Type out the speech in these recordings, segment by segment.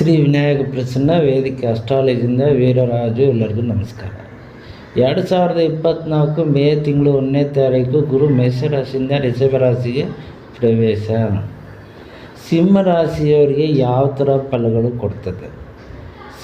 ಶ್ರೀ ವಿನಾಯಕ ಪ್ರಸನ್ನ ವೇದಿಕೆ ಅಸ್ಟ್ರಾಲಜಿಯಿಂದ ವೀರರಾಜು ಎಲ್ಲರಿಗೂ ನಮಸ್ಕಾರ. ಎರಡು ಸಾವಿರದ ಇಪ್ಪತ್ತ್ನಾಲ್ಕು ಮೇ ತಿಂಗಳು ಒಂದನೇ ತಾರೀಕು ಗುರು ಮೇಷರಾಶಿಯಿಂದ ರಾಶಿಗೆ ಪ್ರವೇಶ. ಸಿಂಹ ರಾಶಿಯವರಿಗೆ ಯಾವ ಥರ ಫಲಗಳು ಕೊಡ್ತದೆ?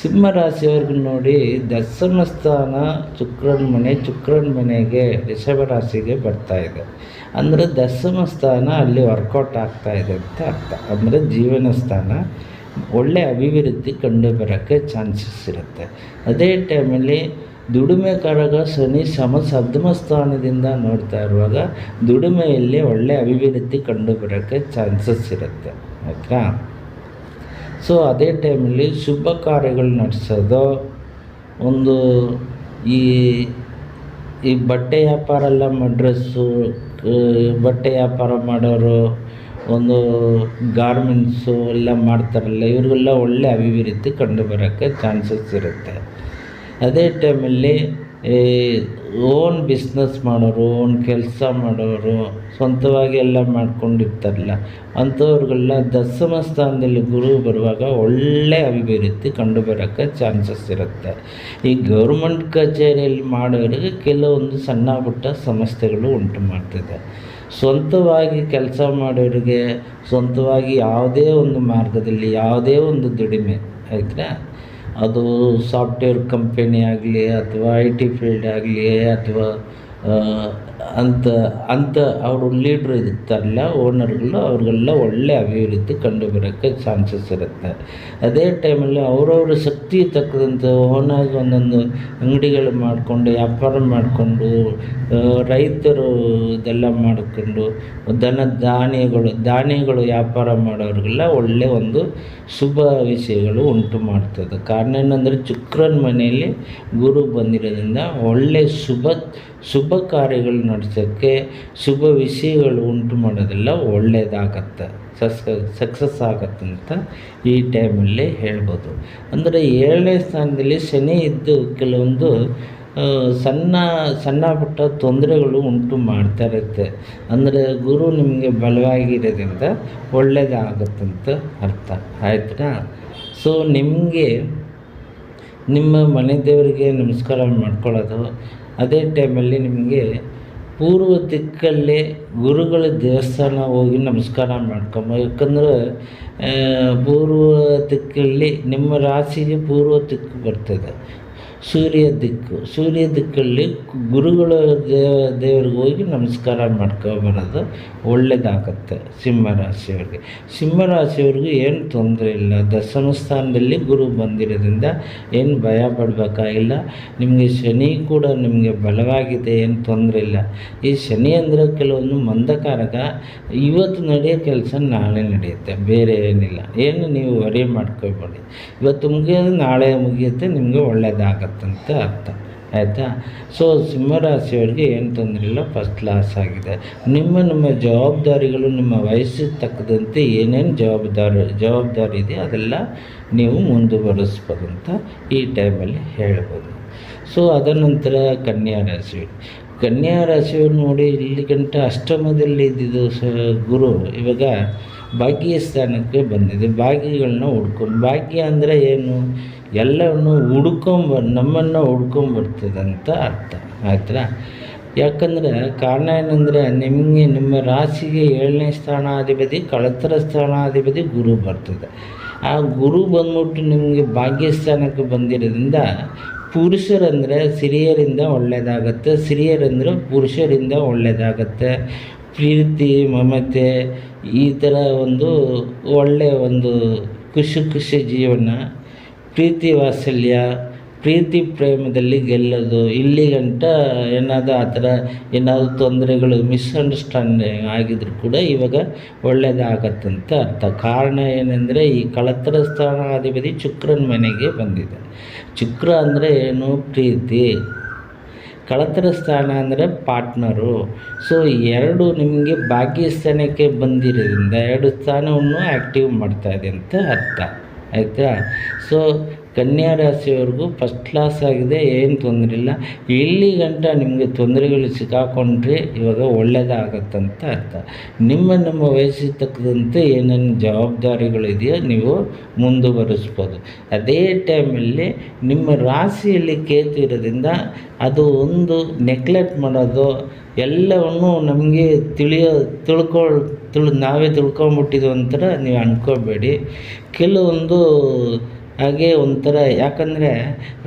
ಸಿಂಹ ರಾಶಿಯವ್ರಿಗೆ ನೋಡಿ, ದಶಮ ಸ್ಥಾನ ಶುಕ್ರನ ಮನೆ, ಶುಕ್ರನ ಮನೆಗೆ ರಿಷಭ ರಾಶಿಗೆ ಬರ್ತಾ ಇದೆ. ಅಂದರೆ ದಶಮ ಸ್ಥಾನ ಅಲ್ಲಿ ವರ್ಕೌಟ್ ಆಗ್ತಾ ಇದೆ ಅಂತ ಅರ್ಥ. ಅಂದರೆ ಜೀವನ ಸ್ಥಾನ ಒಳ್ಳೆ ಅಭಿವೃದ್ಧಿ ಕಂಡು ಬರೋಕ್ಕೆ ಚಾನ್ಸಸ್ ಇರುತ್ತೆ. ಅದೇ ಟೈಮಲ್ಲಿ ದುಡಿಮೆ ಕರಗ ಶನಿ ಸಮ ಸಪ್ತಮ ಸ್ಥಾನದಿಂದ ನೋಡ್ತಾ ಇರುವಾಗ ದುಡಿಮೆಯಲ್ಲಿ ಒಳ್ಳೆ ಅಭಿವೃದ್ಧಿ ಕಂಡು ಬರೋಕ್ಕೆ ಚಾನ್ಸಸ್ ಇರುತ್ತೆ. ಆಯ್ತಾ? ಸೊ, ಅದೇ ಟೈಮಲ್ಲಿ ಶುಭ ಕಾರ್ಯಗಳು ನಡೆಸೋದು, ಒಂದು ಈ ಈ ಬಟ್ಟೆ ವ್ಯಾಪಾರ ಎಲ್ಲ ಮಡ್ರೆಸ್ಸು ಬಟ್ಟೆ ವ್ಯಾಪಾರ ಮಾಡೋರು ಒಂದು ಗಾರ್ಮೆಂಟ್ಸು ಎಲ್ಲ ಮಾಡ್ತಾರಲ್ಲ, ಇವ್ರಿಗೆಲ್ಲ ಒಳ್ಳೆ ಅಭಿವೃದ್ಧಿ ಕಂಡು ಬರೋಕ್ಕೆ ಚಾನ್ಸಸ್ ಇರುತ್ತೆ. ಅದೇ ಟೈಮಲ್ಲಿ ಈ ಓನ್ ಬಿಸ್ನೆಸ್ ಮಾಡೋರು ಓನ್ ಕೆಲಸ ಮಾಡೋರು ಸ್ವಂತವಾಗಿ ಎಲ್ಲ ಮಾಡ್ಕೊಂಡಿರ್ತಾರಲ್ಲ, ಅಂಥವ್ರಿಗೆಲ್ಲ ದಸಮ ಸ್ಥಾನದಲ್ಲಿ ಗುರು ಬರುವಾಗ ಒಳ್ಳೆ ಅಭಿವೃದ್ಧಿ ಕಂಡು ಬರೋಕ್ಕೆ ಚಾನ್ಸಸ್ ಇರುತ್ತೆ. ಈ ಗೌರ್ಮೆಂಟ್ ಕಚೇರಿಯಲ್ಲಿ ಮಾಡೋರಿಗೆ ಕೆಲವೊಂದು ಸಣ್ಣ ಪುಟ್ಟ ಸಮಸ್ಯೆಗಳು ಉಂಟು ಮಾಡ್ತಿದೆ. ಸ್ವಂತವಾಗಿ ಕೆಲಸ ಮಾಡೋರಿಗೆ ಸ್ವಂತವಾಗಿ ಯಾವುದೇ ಒಂದು ಮಾರ್ಗದಲ್ಲಿ ಯಾವುದೇ ಒಂದು ದುಡಿಮೆ ಆಯ್ತಾ ಅದು ಸಾಫ್ಟ್ವೇರ್ ಕಂಪೆನಿ ಆಗಲಿ ಅಥವಾ ಐ ಟಿ ಫೀಲ್ಡ್ ಆಗಲಿ ಅಥವಾ ಅಂತ ಅಂತ ಅವರು ಲೀಡ್ರ್ ಇರ್ತಾರಲ್ಲ ಓನರ್ಗಳು ಅವ್ರಿಗೆಲ್ಲ ಒಳ್ಳೆ ಅಭಿವೃದ್ಧಿ ಕಂಡು ಬರೋಕ್ಕೆ ಚಾನ್ಸಸ್ ಇರುತ್ತೆ. ಅದೇ ಟೈಮಲ್ಲಿ ಅವರವ್ರ ಶಕ್ತಿ ತಕ್ಕಂಥ ಓನಾಗಿ ಒಂದೊಂದು ಅಂಗಡಿಗಳು ಮಾಡಿಕೊಂಡು, ವ್ಯಾಪಾರ ಮಾಡಿಕೊಂಡು ರೈತರು ಇದೆಲ್ಲ ಮಾಡಿಕೊಂಡು, ದನ ಧಾನ್ಯಗಳು ಧಾನ್ಯಗಳು ವ್ಯಾಪಾರ ಮಾಡೋರಿಗೆಲ್ಲ ಒಳ್ಳೆಯ ಒಂದು ಶುಭ ವಿಷಯಗಳು ಉಂಟು ಮಾಡ್ತದೆ. ಕಾರಣ ಏನಂದರೆ ಶುಕ್ರನ ಮನೆಯಲ್ಲಿ ಗುರು ಬಂದಿರೋದ್ರಿಂದ ಒಳ್ಳೆಯ ಶುಭ ಶುಭ ಕಾರ್ಯಗಳು ನಡೆಸೋಕ್ಕೆ ಶುಭ ವಿಷಯಗಳು ಉಂಟು ಮಾಡೋದೆಲ್ಲ ಒಳ್ಳೆಯದಾಗತ್ತೆ ಸಸ್ ಸಕ್ಸಸ್ ಅಂತ ಈ ಟೈಮಲ್ಲಿ ಹೇಳ್ಬೋದು. ಅಂದರೆ ಏಳನೇ ಸ್ಥಾನದಲ್ಲಿ ಶನಿ ಇದ್ದು ಕೆಲವೊಂದು ಸಣ್ಣ ಸಣ್ಣ ಪುಟ್ಟ ತೊಂದರೆಗಳು ಉಂಟು ಮಾಡ್ತಾ ಇರುತ್ತೆ. ಅಂದರೆ ಗುರು ನಿಮಗೆ ಬಲವಾಗಿರೋದ್ರಿಂದ ಒಳ್ಳೆಯದಾಗತ್ತಂತ ಅರ್ಥ. ಆಯ್ತಾ ಸೊ ನಿಮಗೆ, ನಿಮ್ಮ ಮನೆ ದೇವರಿಗೆ ನಮಸ್ಕಾರ ಮಾಡ್ಕೊಳ್ಳೋದು, ಅದೇ ಟೈಮಲ್ಲಿ ನಿಮಗೆ ಪೂರ್ವ ದಿಕ್ಕಲ್ಲಿ ಗುರುಗಳ ದೇವಸ್ಥಾನ ಹೋಗಿ ನಮಸ್ಕಾರ ಮಾಡ್ಕೊಂಬ ಯಾಕಂದ್ರೆ ಪೂರ್ವ ದಿಕ್ಕಲ್ಲಿ ನಿಮ್ಮ ರಾಶಿಗೆ ಪೂರ್ವ ದಿಕ್ಕು ಬರ್ತದೆ. ಸೂರ್ಯ ದಿಕ್ಕು. ಸೂರ್ಯ ದಿಕ್ಕಲ್ಲಿ ಗುರುಗಳ ದೇವ, ದೇವ್ರಿಗೆ ಹೋಗಿ ನಮಸ್ಕಾರ ಮಾಡ್ಕೊಬರೋದು ಒಳ್ಳೆಯದಾಗತ್ತೆ ಸಿಂಹರಾಶಿಯವ್ರಿಗೆ ಸಿಂಹರಾಶಿಯವ್ರಿಗೂ ಏನು ತೊಂದರೆ ಇಲ್ಲ. ದಶಮ ಸ್ಥಾನದಲ್ಲಿ ಗುರು ಬಂದಿರೋದ್ರಿಂದ ಏನು ಭಯ ಪಡಬೇಕಾಗಿಲ್ಲ ನಿಮಗೆ ಶನಿ ಕೂಡ ನಿಮಗೆ ಬಲವಾಗಿದೆ, ಏನು ತೊಂದರೆ ಇಲ್ಲ. ಈ ಶನಿ ಅಂದರೆ ಕೆಲವೊಂದು ಮಂದಕಾರಕ. ಇವತ್ತು ನಡೆಯೋ ಕೆಲಸ ನಾಳೆ ನಡೆಯುತ್ತೆ, ಬೇರೆ ಏನಿಲ್ಲ. ಏನು ನೀವು ವರಿ ಮಾಡ್ಕೊಬೇಡಿ. ಇವತ್ತು ಮುಗಿಯೋದು ನಾಳೆ ಮುಗಿಯುತ್ತೆ, ನಿಮಗೆ ಒಳ್ಳೆಯದಾಗತ್ತೆ ಅಂತ ಅರ್ಥ. ಆಯಿತಾ? ಸೊ ಸಿಂಹರಾಶಿಯವರಿಗೆ ಏನು ತೊಂದರೆ ಇಲ್ಲ ಫಸ್ಟ್ ಕ್ಲಾಸ್ ಆಗಿದೆ. ನಿಮ್ಮ ನಿಮ್ಮ ಜವಾಬ್ದಾರಿಗಳು, ನಿಮ್ಮ ವಯಸ್ಸಿಗೆ ತಕ್ಕದಂತೆ ಏನೇನು ಜವಾಬ್ದಾರಿ ಜವಾಬ್ದಾರಿ ಇದೆ, ಅದೆಲ್ಲ ನೀವು ಮುಂದುವರಿಸ್ಬೋದು ಅಂತ ಈ ಟೈಮಲ್ಲಿ ಹೇಳ್ಬೋದು. ಸೊ ಅದನಂತರ ಕನ್ಯಾ ರಾಶಿ ಕನ್ಯಾ ರಾಶಿಯವ್ರು ನೋಡಿ, ಇಲ್ಲಿ ಗಂಟ ಅಷ್ಟಮದಲ್ಲಿ ಇದ್ದಿದ್ದು ಸ, ಗುರು ಇವಾಗ ಭಾಗ್ಯ ಸ್ಥಾನಕ್ಕೆ ಬಂದಿದೆ. ಭಾಗ್ಯಗಳನ್ನ ಹುಡ್ಕೊಂಡು, ಭಾಗ್ಯ ಅಂದರೆ ಏನು? ಎಲ್ಲವನ್ನು ಹುಡ್ಕೊಂಬ ನಮ್ಮನ್ನು ಹುಡ್ಕೊಂಬರ್ತದಂತ ಅರ್ಥ. ಆಯ್ತಾ ಯಾಕಂದರೆ ಕಾರಣ ಏನಂದರೆ ನಿಮಗೆ, ನಿಮ್ಮ ರಾಶಿಗೆ ಏಳನೇ ಸ್ಥಾನಾಧಿಪತಿ, ಕಳತರ ಸ್ಥಾನಾಧಿಪತಿ ಗುರು ಬರ್ತದೆ. ಆ ಗುರು ಬಂದ್ಬಿಟ್ಟು ನಿಮಗೆ ಭಾಗ್ಯಸ್ಥಾನಕ್ಕೆ ಬಂದಿರೋದ್ರಿಂದ ಪುರುಷರಂದರೆ ಸಿರಿಯರಿಂದ ಒಳ್ಳೆಯದಾಗತ್ತೆ ಸಿರಿಯರಂದರೆ ಪುರುಷರಿಂದ ಒಳ್ಳೆಯದಾಗತ್ತೆ ಪ್ರೀತಿ, ಮಮತೆ, ಈ ಥರ ಒಂದು ಒಳ್ಳೆಯ ಒಂದು ಖುಷಿ ಖುಷಿ ಜೀವನ ಪ್ರೀತಿ ವಾತ್ಸಲ್ಯ, ಪ್ರೀತಿ ಪ್ರೇಮದಲ್ಲಿ ಗೆಲ್ಲೋದು. ಇಲ್ಲಿಗಂಟ ಏನಾದರೂ ಆ ಥರ ಏನಾದರೂ ತೊಂದರೆಗಳು ಮಿಸ್ಅಂಡರ್ಸ್ಟ್ಯಾಂಡಿಂಗ್ ಆಗಿದ್ರು ಕೂಡ ಇವಾಗ ಒಳ್ಳೆಯದಾಗತ್ತಂತ ಅರ್ಥ. ಕಾರಣ ಏನೆಂದರೆ ಈ ಕಳತ್ರ ಸ್ಥಾನಾಧಿಪತಿ ಶುಕ್ರನ ಮನೆಗೆ ಬಂದಿದೆ. ಶುಕ್ರ ಅಂದರೆ ಏನು? ಪ್ರೀತಿ. ಕಳತ್ರ ಸ್ಥಾನ ಅಂದರೆ ಪಾರ್ಟ್ನರು. ಸೊ, ಎರಡು ನಿಮಗೆ ಭಾಗ್ಯ ಸ್ಥಾನಕ್ಕೆ ಬಂದಿರೋದ್ರಿಂದ ಎರಡು ಸ್ಥಾನವನ್ನು ಆ್ಯಕ್ಟಿವ್ ಮಾಡ್ತಾಯಿದೆ ಅಂತ ಅರ್ಥ. ಆಯಿತಾ? ಸೊ ಕನ್ಯಾ ರಾಶಿಯವ್ರಿಗೂ ಫಸ್ಟ್ ಕ್ಲಾಸ್ ಆಗಿದೆ, ಏನು ತೊಂದರೆ ಇಲ್ಲ. ಇಲ್ಲಿ ಗಂಟ ನಿಮಗೆ ತೊಂದರೆಗಳು ಸಿಕ್ಕಾಕೊಂಡ್ರೆ ಇವಾಗ ಒಳ್ಳೆಯದಾಗತ್ತಂತ ಅರ್ಥ. ನಿಮ್ಮ, ನಮ್ಮ ವಯಸ್ಸಿಗೆ ತಕ್ಕದಂತೆ ಏನೇನು ಜವಾಬ್ದಾರಿಗಳಿದೆಯೋ ನೀವು ಮುಂದುವರಿಸ್ಬೋದು. ಅದೇ ಟೈಮಲ್ಲಿ ನಿಮ್ಮ ರಾಶಿಯಲ್ಲಿ ಕೇತು ಇರೋದ್ರಿಂದ ಅದು ಒಂದು ನೆಗ್ಲೆಕ್ಟ್ ಮಾಡೋದು, ಎಲ್ಲವನ್ನು ನಮಗೆ ತಿಳಿಯೋ, ತಿಳ್ಕೊಳ್, ತಿಳ್, ನಾವೇ ತಿಳ್ಕೊಂಬಿಟ್ಟಿದ್ದು ಅಂತ ನೀವು ಅಂದ್ಕೋಬೇಡಿ ಕೆಲವೊಂದು ಹಾಗೆ ಒಂಥರ, ಯಾಕಂದರೆ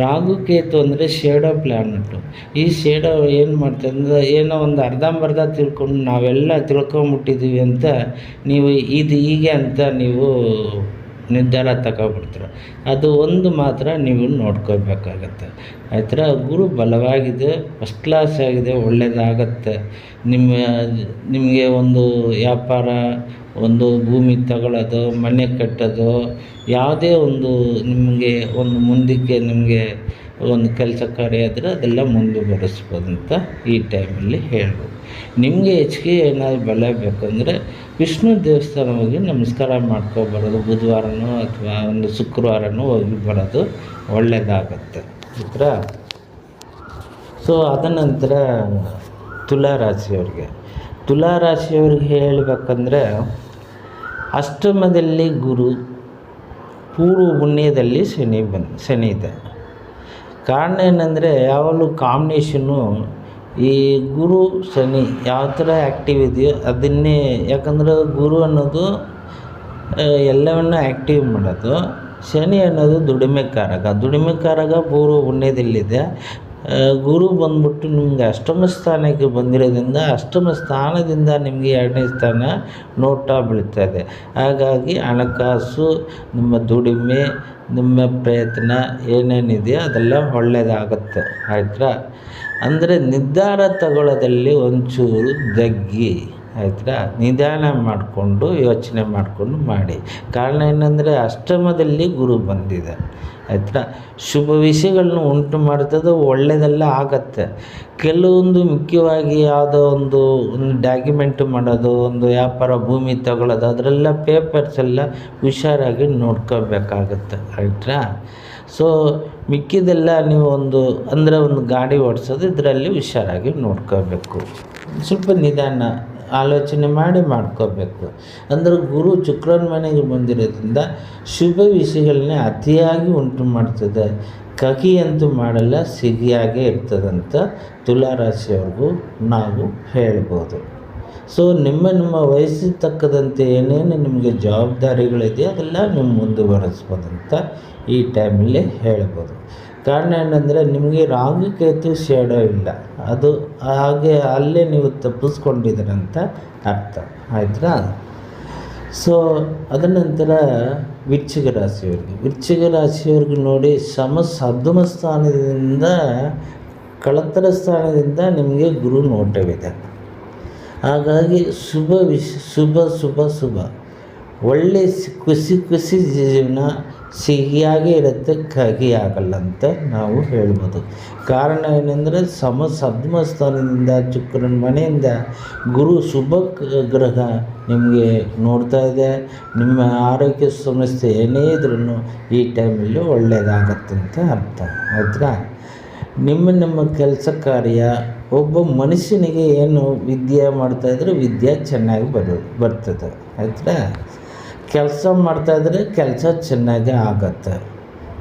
ರಾಹು ಕೇತು ಅಂದರೆ ಶೇಡೋ ಪ್ಲ್ಯಾನೆಟು ಈ ಶೇಡೋ ಏನು ಮಾಡ್ತದೆ ಅಂದರೆ ಏನೋ ಒಂದು ಅರ್ಧಂಬರ್ಧ ತಿಳ್ಕೊಂಡು ನಾವೆಲ್ಲ ತಿಳ್ಕೊಂಬಿಟ್ಟಿದ್ದೀವಿ ಅಂತ ನೀವು ಇದು ಹೀಗೆ ಅಂತ ನೀವು ನಿರ್ಧಾರ ತಗೊಬಿಡ್ತೀರ. ಅದು ಒಂದು ಮಾತ್ರ ನೀವು ನೋಡ್ಕೋಬೇಕಾಗತ್ತೆ ಆಯ್ತರ? ಗುರು ಬಲವಾಗಿದೆ ಫಸ್ಟ್ ಕ್ಲಾಸ್ ಆಗಿದೆ ಒಳ್ಳೆಯದಾಗತ್ತೆ ನಿಮ್ಮ, ನಿಮಗೆ ಒಂದು ವ್ಯಾಪಾರ, ಒಂದು ಭೂಮಿ ತಗೊಳ್ಳೋದು, ಮನೆ ಕಟ್ಟೋದು ಯಾವುದೇ ಒಂದು ನಿಮಗೆ ಒಂದು ಮುಂದಕ್ಕೆ ನಿಮಗೆ ಒಂದು ಕೆಲಸ ಕಾರ್ಯ ಆದರೆ ಅದೆಲ್ಲ ಮುಂದುವರಿಸ್ಬೋದು ಅಂತ ಈ ಟೈಮಲ್ಲಿ ಹೇಳ್ಬೋದು. ನಿಮಗೆ ಹೆಚ್ಚಿಗೆ ಏನಾದರೂ ಬಲ ಬೇಕಂದರೆ ವಿಷ್ಣು ದೇವಸ್ಥಾನ ಹೋಗಿ ನಮಸ್ಕಾರ ಮಾಡ್ಕೊಬರೋದು, ಬುಧವಾರನೋ ಅಥವಾ ಒಂದು ಶುಕ್ರವಾರನೋ ಹೋಗಿ ಬರೋದು ಒಳ್ಳೆಯದಾಗತ್ತೆ ಚಿತ್ರ ಸೊ, ಅದ ನಂತರ ತುಲಾರಾಶಿಯವ್ರಿಗೆ. ತುಲಾರಾಶಿಯವ್ರಿಗೆ ತುಲಾ ರಾಶಿಯವ್ರಿಗೆ ಹೇಳಬೇಕಂದ್ರೆ ಅಷ್ಟಮದಲ್ಲಿ ಗುರು ಪೂರ್ವ ಪುಣ್ಯದಲ್ಲಿ ಶನಿ ಬಂದು ಶನಿ ಇದೆ. ಕಾರಣ ಏನಂದರೆ, ಯಾವಾಗಲೂ ಕಾಂಬಿನೇಷನ್ನು ಈ ಗುರು, ಶನಿ ಯಾವ ಥರ ಆ್ಯಕ್ಟಿವ್ ಇದೆಯೋ ಅದನ್ನೇ, ಯಾಕಂದ್ರೆ ಗುರು ಅನ್ನೋದು ಎಲ್ಲವನ್ನೂ ಆ್ಯಕ್ಟಿವ್ ಮಾಡೋದು. ಶನಿ ಅನ್ನೋದು ದುಡಿಮೆ ಕಾರಕ. ದುಡಿಮೆ ಕಾರಕ ಪೂರ್ವ ಪುಣ್ಯದಲ್ಲಿದೆ ಗುರು ಬಂದ್ಬಿಟ್ಟು ನಿಮ್ಗೆ ಅಷ್ಟಮ ಸ್ಥಾನಕ್ಕೆ ಬಂದಿರೋದ್ರಿಂದ ಅಷ್ಟಮ ಸ್ಥಾನದಿಂದ ನಿಮಗೆ ಎರಡನೇ ಸ್ಥಾನ ನೋಟ ಇದೆ ಹಾಗಾಗಿ ಹಣಕಾಸು, ನಿಮ್ಮ ದುಡಿಮೆ, ನಿಮ್ಮ ಪ್ರಯತ್ನ ಏನೇನಿದೆಯೋ ಅದೆಲ್ಲ ಒಳ್ಳೆಯದಾಗತ್ತೆ. ಆಯ್ತಾ? ಅಂದರೆ ನಿರ್ಧಾರ ತಗೊಳ್ಳೋದಲ್ಲಿ ಒಂಚೂರು ಜಗ್ಗಿ ಆಯ್ತಾ ನಿಧಾನ ಮಾಡಿಕೊಂಡು, ಯೋಚನೆ ಮಾಡಿಕೊಂಡು ಮಾಡಿ. ಕಾರಣ ಏನಂದರೆ, ಅಷ್ಟಮದಲ್ಲಿ ಗುರು ಬಂದಿದೆ ಆಯ್ತಾ ಶುಭ ವಿಷಯಗಳನ್ನ ಉಂಟು ಮಾಡ್ತದೆ ಒಳ್ಳೆಯದೆಲ್ಲ ಆಗತ್ತೆ. ಕೆಲವೊಂದು ಮುಖ್ಯವಾಗಿ ಯಾವುದೋ ಒಂದು ಒಂದು ಡಾಕ್ಯುಮೆಂಟ್ ಮಾಡೋದು, ಒಂದು ವ್ಯಾಪಾರ ಭೂಮಿ ತಗೊಳ್ಳೋದು, ಅದರೆಲ್ಲ ಪೇಪರ್ಸ್ ಎಲ್ಲ ಹುಷಾರಾಗಿ ನೋಡ್ಕೋಬೇಕಾಗತ್ತೆ. ಆಯ್ತಾ ಸೊ ಮಿಕ್ಕಿದೆಲ್ಲ ನೀವು ಒಂದು, ಅಂದರೆ ಒಂದು ಗಾಡಿ ಓಡಿಸೋದು, ಇದರಲ್ಲಿ ಹುಷಾರಾಗಿ ನೋಡ್ಕೋಬೇಕು. ಸ್ವಲ್ಪ ನಿಧಾನ ಆಲೋಚನೆ ಮಾಡಿ ಮಾಡ್ಕೋಬೇಕು. ಅಂದರೆ ಗುರು ಶುಕ್ರನ ಮನೆಗೆ ಬಂದಿರೋದ್ರಿಂದ ಶುಭ ವಿಷಯಗಳನ್ನೇ ಅತಿಯಾಗಿ ಉಂಟು ಮಾಡ್ತದೆ. ಕಹಿ ಅಂತೂ ಮಾಡಲ್ಲ, ಸಿಹಿಯಾಗೇ ಇರ್ತದಂತ ತುಲಾರಾಶಿಯವ್ರಿಗೂ ನಾವು ಹೇಳ್ಬೋದು. ಸೊ ನಿಮ್ಮ ನಿಮ್ಮ ವಯಸ್ಸಿಗೆ ತಕ್ಕದಂತೆ ಏನೇನು ನಿಮಗೆ ಜವಾಬ್ದಾರಿಗಳಿದೆಯೋ ಅದೆಲ್ಲ ನೀವು ಅಂತ ಈ ಟೈಮಲ್ಲಿ ಹೇಳ್ಬೋದು. ಕಾರಣ ಏನಂದರೆ, ನಿಮಗೆ ರಾಗಿ ಕೇತು ಶೇಡೋ ಇಲ್ಲ. ಅದು ಹಾಗೆ ಅಲ್ಲೇ ನೀವು ತಪ್ಪಿಸ್ಕೊಂಡಿದ್ದೀರಂತ ಅರ್ಥ. ಆಯ್ತಾ ಸೊ ಅದ ನಂತರ ವೃಶ್ಚಿಕ ರಾಶಿಯವ್ರಿಗೆ. ವೃಶ್ಚಿಕ ರಾಶಿಯವ್ರಿಗೆ ನೋಡಿ, ಸಮ ಸದ್ಮ ಸ್ಥಾನದಿಂದ ಕಳತರ ಸ್ಥಾನದಿಂದ ನಿಮಗೆ ಗುರು ನೋಟವಿದೆ. ಹಾಗಾಗಿ ಶುಭ ವಿಶ್, ಶುಭ ಶುಭ ಶುಭ. ಒಳ್ಳೆ ಖುಷಿ ಖುಷಿ ಜೀವನ ಸಿಹಿಯಾಗಿ ಇರುತ್ತೆ ಕಹಿ ಆಗಲ್ಲ ಅಂತ ನಾವು ಹೇಳ್ಬೋದು. ಕಾರಣ ಏನೆಂದರೆ ಸಮ, ಸದ್ಮಸ್ಥಾನದಿಂದ, ಶುಕ್ರನ ಮನೆಯಿಂದ ಗುರು ಶುಭ ಗ್ರಹ ನಿಮಗೆ ನೋಡ್ತಾ ಇದೆ. ನಿಮ್ಮ ಆರೋಗ್ಯ ಸಮಸ್ಯೆ ಏನೇ ಇದ್ರೂ ಈ ಟೈಮಲ್ಲಿ ಒಳ್ಳೆಯದಾಗತ್ತಂತ ಅರ್ಥ. ಆಯ್ತಾ? ನಿಮ್ಮ ನಿಮ್ಮ ಕೆಲಸ ಕಾರ್ಯ ಒಬ್ಬ ಮನುಷ್ಯನಿಗೆ ಏನು ವಿದ್ಯೆ ಮಾಡ್ತಾಯಿದ್ರೆ ವಿದ್ಯೆ ಚೆನ್ನಾಗಿ ಬರೋ ಬರ್ತದೆ. ಆಯ್ತಾ ಕೆಲಸ ಮಾಡ್ತಾಯಿದ್ರೆ ಕೆಲಸ ಚೆನ್ನಾಗಿ ಆಗತ್ತೆ.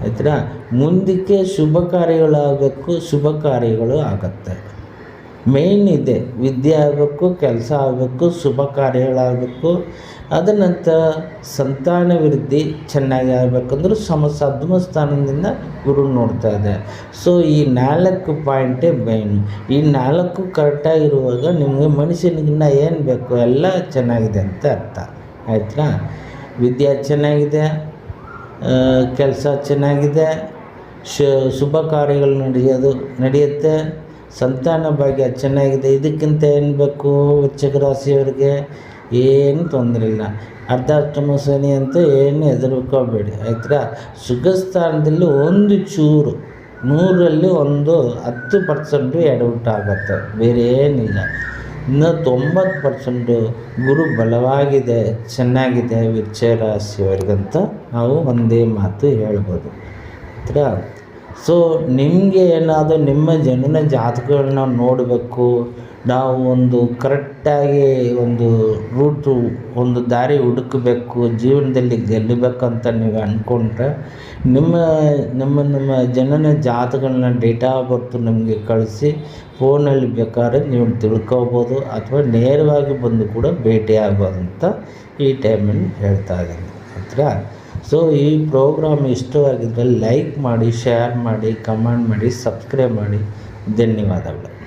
ಆಯ್ತಾ ಮುಂದಕ್ಕೆ ಶುಭ ಕಾರ್ಯಗಳಾಗಬೇಕು ಶುಭ ಕಾರ್ಯಗಳು ಆಗತ್ತೆ. ಮೇನ್ ಇದೆ ವಿದ್ಯೆ ಆಗಬೇಕು, ಕೆಲಸ ಆಗಬೇಕು, ಶುಭ ಕಾರ್ಯಗಳಾಗಬೇಕು. ಅದ ನಂತರ ಸಂತಾನ ವೃದ್ಧಿ ಚೆನ್ನಾಗಿ ಆಗಬೇಕಂದ್ರೆ ಸಮ ಸದ್ಮ ಸ್ಥಾನದಿಂದ ಗುರು ನೋಡ್ತಾ ಇದೆ. ಸೊ ಈ ನಾಲ್ಕು ಪಾಯಿಂಟೇ ಮೇಯ್ನು ಈ ನಾಲ್ಕು ಕರೆಕ್ಟಾಗಿರುವಾಗ ನಿಮಗೆ ಮನುಷ್ಯನಿಗಿನ್ನ ಏನು ಬೇಕು? ಎಲ್ಲ ಚೆನ್ನಾಗಿದೆ ಅಂತ ಅರ್ಥ. ಆಯ್ತಾ ವಿದ್ಯೆ ಚೆನ್ನಾಗಿದೆ ಕೆಲಸ ಚೆನ್ನಾಗಿದೆ ಶುಭ ಕಾರ್ಯಗಳು ನಡೆಯೋದು, ನಡೆಯುತ್ತೆ. ಸಂತಾನ ಭಾಗ್ಯ ಚೆನ್ನಾಗಿದೆ, ಇದಕ್ಕಿಂತ ಏನು ಬೇಕು ವೃಶ್ಚಿಕ ರಾಶಿಯವರಿಗೆ? ಏನು ತೊಂದರೆ ಇಲ್ಲ. ಅರ್ಧಾಷ್ಟಮ ಶನಿ ಅಂತ ಏನು ಹೆದರ್ಕೋಬೇಡಿ, ಆಯ್ತಾ? ಸುಖಸ್ಥಾನದಲ್ಲಿ ಒಂದು ಚೂರು, ನೂರಲ್ಲಿ ಒಂದು ಹತ್ತು ಪರ್ಸೆಂಟು ಎಡವಟ್ಟಾಗತ್ತೆ ಬೇರೆ ಏನಿಲ್ಲ. ಇನ್ನು ತೊಂಬತ್ತು ಪರ್ಸೆಂಟು ಗುರು ಬಲವಾಗಿದೆ, ಚೆನ್ನಾಗಿದೆ ವೃಶ್ಚಿಕ ರಾಶಿಯವರಿಗಂತ ನಾವು ಒಂದೇ ಮಾತು ಹೇಳ್ಬೋದು, ಆಯ್ತಾ? ಸೊ ನಿಮಗೆ ಏನಾದರೂ ನಿಮ್ಮ ಜನನ ಜಾತಕಗಳನ್ನ ನೋಡಬೇಕು, ನಾವು ಒಂದು ಕರೆಕ್ಟಾಗಿ ಒಂದು ರೂಟು, ಒಂದು ದಾರಿ ಹುಡುಕಬೇಕು, ಜೀವನದಲ್ಲಿ ಗೆಲ್ಲಬೇಕಂತ ನೀವು ಅಂದ್ಕೊಂಡ್ರೆ ನಿಮ್ಮ ನಿಮ್ಮ ನಿಮ್ಮ ಜನನ ಜಾತಕಗಳನ್ನ ಡೇಟಾ ಬರ್ತ್ ನಮಗೆ ಕಳಿಸಿ, ಫೋನಲ್ಲಿ ಬೇಕಾದ್ರೆ ನೀವು ತಿಳ್ಕೋಬೋದು, ಅಥವಾ ನೇರವಾಗಿ ಬಂದು ಕೂಡ ಭೇಟಿ ಆಗ್ಬೋದು ಅಂತ ಈ ಟೈಮಲ್ಲಿ ಹೇಳ್ತಾ ಇದ್ದೀನಿ. ಆಯ್ತಾ ಸೊ ಈ ಪ್ರೋಗ್ರಾಮ್ ಇಷ್ಟವಾಗಿದ್ದರೆ ಲೈಕ್ ಮಾಡಿ ಶೇರ್ ಮಾಡಿ ಕಮೆಂಟ್ ಮಾಡಿ ಸಬ್ಸ್ಕ್ರೈಬ್ ಮಾಡಿ. ಧನ್ಯವಾದಗಳು.